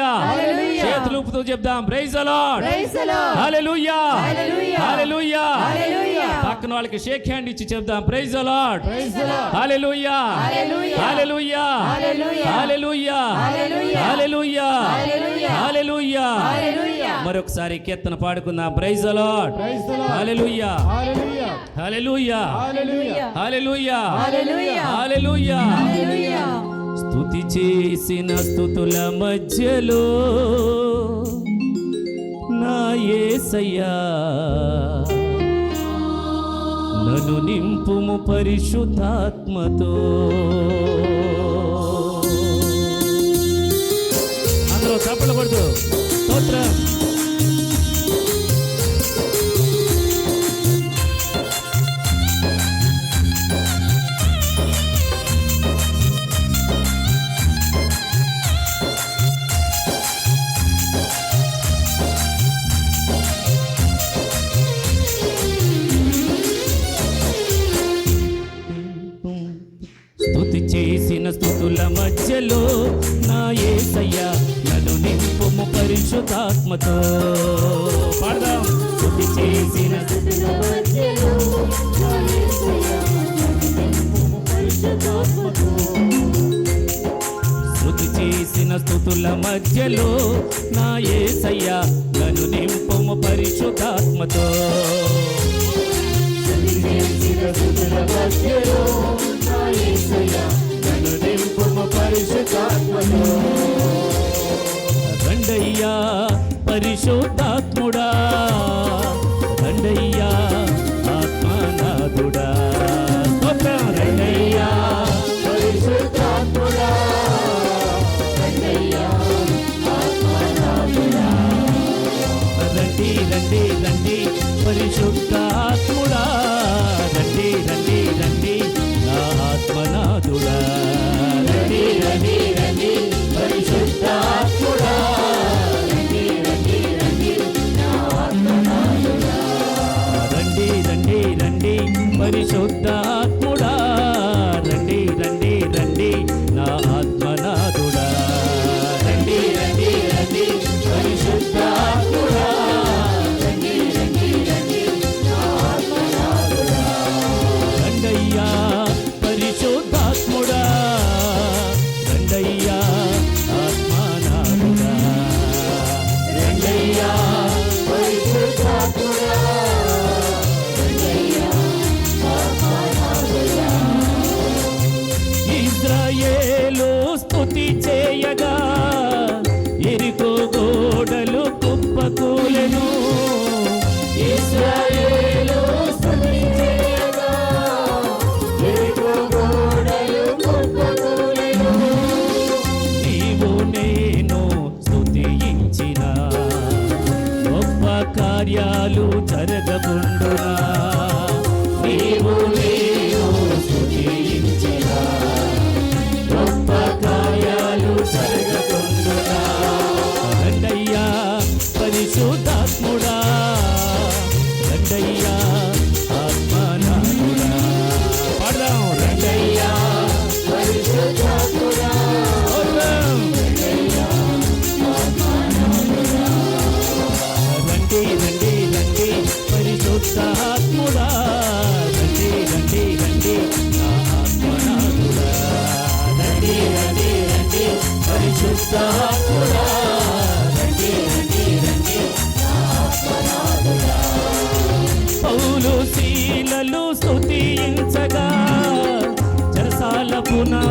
హల్లెలూయా. చేతులు ఊపుతూ చెప్దాం ప్రైజ్ అలాడ్. హల్లెలూయా హల్లెలూయా. పక్కన వాళ్ళకి షేక్ హ్యాండ్ ఇచ్చి చెప్దాం ప్రైజ్ అలాడ్. హల్లెలూయా హల్లెలూయా. హల్లెలూయా హల్లెలూయా. హల్లెలూయా. మరొకసారి కీర్తన పాడుకుందాం ప్రైజ్ అలాడ్. హల్లెలూయా. హల్లెలూయా. హల్లెలూయా హల్లెలూయా. హల్లెలూయా స్థుతి చేసిన స్థుతుల మధ్యలో నా ఏసయ్యా నన్ను నింపుము పరిశుద్ధాత్మతో. అందరూ చప్పలు కొడుతూ స్తోత్రం. మధ్యలో నా ఏసయ్యా నన్ను నింపుము పరిశుద్ధాత్మతో పాడదాం. స్తుతి చేసిన స్థుతి చేసిన స్థుతుల మధ్యలో నా ఏసయ్యా నన్ను నింపుము పరిశుద్ధాత్మతో స్తుతి చేసిన స్తుతుల మధ్యలో నా ఏసయ్యా నన్ను నింపు పరిశుద్ధాత్మతో. రండయ్యా పరిశుద్ధాత్ముడా రండయ్యా ఆత్మనాథుడా. రండయ్యా పరిశుద్ధాత్ముడా, రండయ్యా, ఆత్మనాథుడా. రండి రండి రండి పరిశుద్ధాత్ముడా రండి రండి రండి నా ఆత్మనాథుడా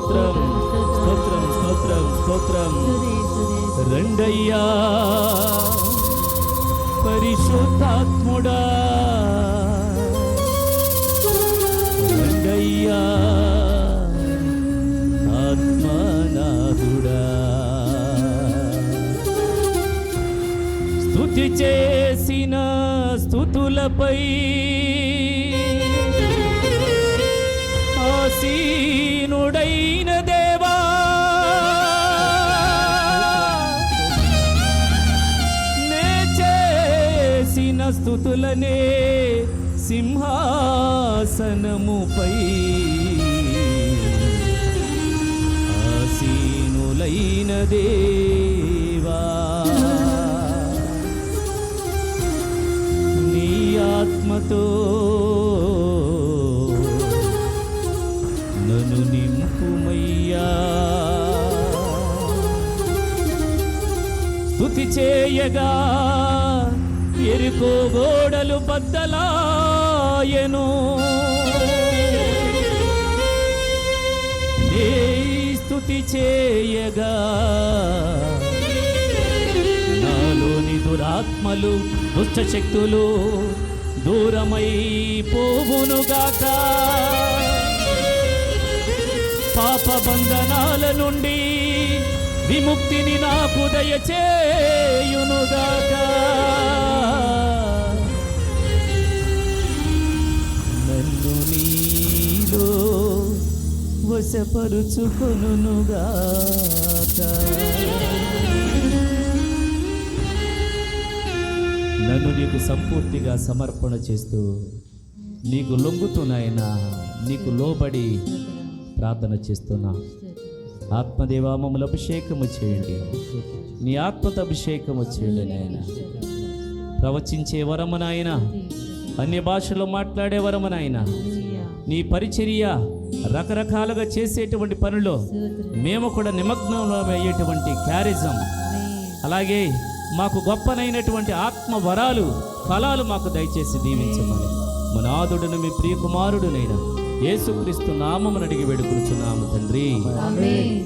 స్తోత్రం స్తోత్రం స్తోత్రం స్తోత్రం. రెండయ్యా పరిశుద్ధాత్ముడా. రెండయ్యా ఆత్మనాథుడా. స్థుతి చేసిన స్థుతులపై బలమైన దేవా నే చేసిన స్థుతులనే సింహాసనముపై ఆసీనులైన దేవా నీ ఆత్మతో తెలియగా ఎరుకో గోడలు బద్దలాయను. స్థుతి చేయగా నాలోని దురాత్మలు దుష్టశక్తులు దూరమై పోవునుగాక పాప బంధనాల నుండి విముక్తిని నాకు దయచేయునుగాక నన్ను నీలో వశపరుచుకొనుగాక నన్ను నీకు సంపూర్తిగా సమర్పణ చేస్తూ నీకు లొంగుతున్నాయన నీకు లోబడి ప్రార్థన చేస్తున్నా. ఆత్మదేవా మమ్మల్ని అభిషేకము చేయండి. నీ ఆత్మతో అభిషేకము చేయండి నాయన. ప్రవచించే వరము నాయన. అన్య భాషలో మాట్లాడే వరము నాయన. నీ పరిచర్య రకరకాలుగా చేసేటువంటి పనులు మేము కూడా నిమగ్నంలో అయ్యేటువంటి క్యారిజం. అలాగే మాకు గొప్పనైనటువంటి ఆత్మ వరాలు ఫలాలు మాకు దయచేసి దీవించమని. మన ఆదుడును మీ ప్రియకుమారుడునైనా యేసుక్రీస్తు నామమును అడిగి వేడుకుంటున్నాము తండ్రి. ఆమేన్.